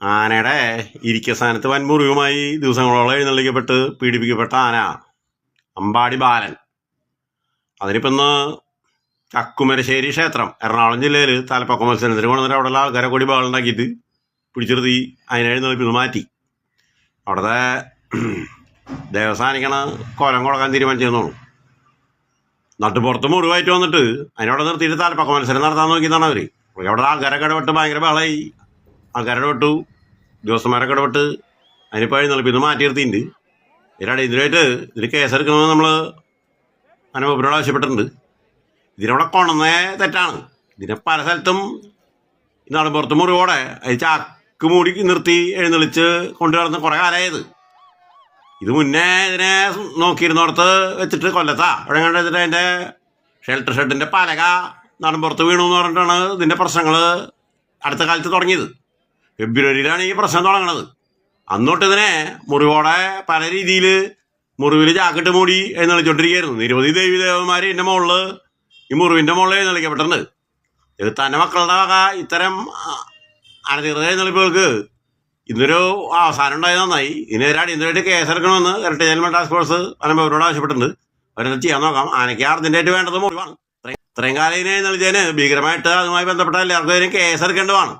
ആനയുടെ ഇരിക്ക സ്ഥാനത്ത് വൻ മുറിവുമായി ദിവസങ്ങളോളം എഴുന്നള്ളിക്കപ്പെട്ട് പീഡിപ്പിക്കപ്പെട്ട ആന അമ്പാടി ബാലൻ. അതിനിപ്പം ഇന്ന് ചക്കുമരശ്ശേരി ക്ഷേത്രം എറണാകുളം ജില്ലയിൽ തലപ്പൊക്ക മത്സരത്തിന് കൊണ്ടുവന്നിട്ട് അവിടെയുള്ള ആൾക്കാരെ കൂടി ബാളുണ്ടാക്കിയിട്ട് പിടിച്ചിരുത്തി അതിനെ എഴുന്നള്ളിപ്പിന്ന് മാറ്റി. അവിടുത്തെ ദേവസ്ഥാനിക്കണ കൊലം കൊടുക്കാൻ തീരുമാനിച്ചെന്നു നട്ടുപുറത്ത് മുറിവായിട്ട് വന്നിട്ട് അതിനോട് നിർത്തിയിട്ട് തലപ്പൊക്ക മത്സരം നടത്താൻ നോക്കിയതാണ് അവർ അവിടെ ആൾക്കാരൊക്കെ ഇടപെട്ട് ഭയങ്കര ബഹളമായി ആൾക്കാരെ ഇടപെട്ടു ദിവസന്മാരൊക്കെ ഇടപെട്ട് അതിനിപ്പോൾ ഇത് മാറ്റി നിർത്തിയിട്ടുണ്ട് ഇതിനാണ് ഇതിനായിട്ട് ഇതിന് കേസെടുക്കണമെന്ന് നമ്മൾ അനുഭവത്തിനോട് ആവശ്യപ്പെട്ടിട്ടുണ്ട്. ഇതിനവിടെ കൊണ്ടുവന്നേ തെറ്റാണ്. ഇതിനെ പല സ്ഥലത്തും ഇന്നാണ് പുറത്ത് മുറിവോടെ അത് ചാക്ക് മൂടി നിർത്തി എഴുന്നള്ളിച്ച് കൊണ്ടു നടന്ന് കുറേ കാലമായത് ഇത് മുന്നേ ഇതിനെ നോക്കിയിരുന്നോടത്ത് വെച്ചിട്ട് കൊല്ലത്താ. അവിടെ കണ്ട് അതിന്റെ ഷെൽട്ടർ ഷെഡിന്റെ പലക നാടൻ പുറത്ത് വീണു എന്ന് പറഞ്ഞിട്ടാണ് ഇതിന്റെ പ്രശ്നങ്ങൾ അടുത്ത കാലത്ത് തുടങ്ങിയത്. ഫെബ്രുവരിയിലാണ് ഈ പ്രശ്നം തുടങ്ങണത്. അന്നോട്ട് ഇതിനെ മുറിവോടെ പല രീതിയിൽ മുറിവിൽ ജാക്കറ്റ് മൂടി എഴുന്നള്ളിച്ചോണ്ടിരിക്കുകയായിരുന്നു. നിരവധി ദേവി ദേവന്മാർ എന്റെ മുകളിൽ ഈ മുറിവിന്റെ മുകളിൽ എഴുന്നള്ളിക്കപ്പെട്ടിട്ടുണ്ട്. ഇത് തന്നെ മക്കളുടെ വക ഇത്തരം അനധികൃത എഴുന്നള്ളിപ്പുകൾക്ക് ഇന്നൊരു അവസാനം ഉണ്ടായത് നന്നായി. ഇതിനെതിരെ അടിയന്തരമായിട്ട് കേസെടുക്കണമെന്ന് ഇരട്ടി ജനമ ടാസ്ക് ഫോഴ്സ് അനുഭവരോട് ആവശ്യപ്പെട്ടിട്ടുണ്ട്. അവരെന്താ ചെയ്യാൻ നോക്കാം. ആനയ്ക്ക് അർജന്റായിട്ട് വേണ്ടത് മുറിവാണ്. ഇത്രയും കാലം ഇതിനെ എഴുന്നള്ളിച്ചതിന് ഭീകരമായിട്ട് അതുമായി ബന്ധപ്പെട്ട എല്ലാവർക്കും ഇതിന് കേസെടുക്കേണ്ടതാണ്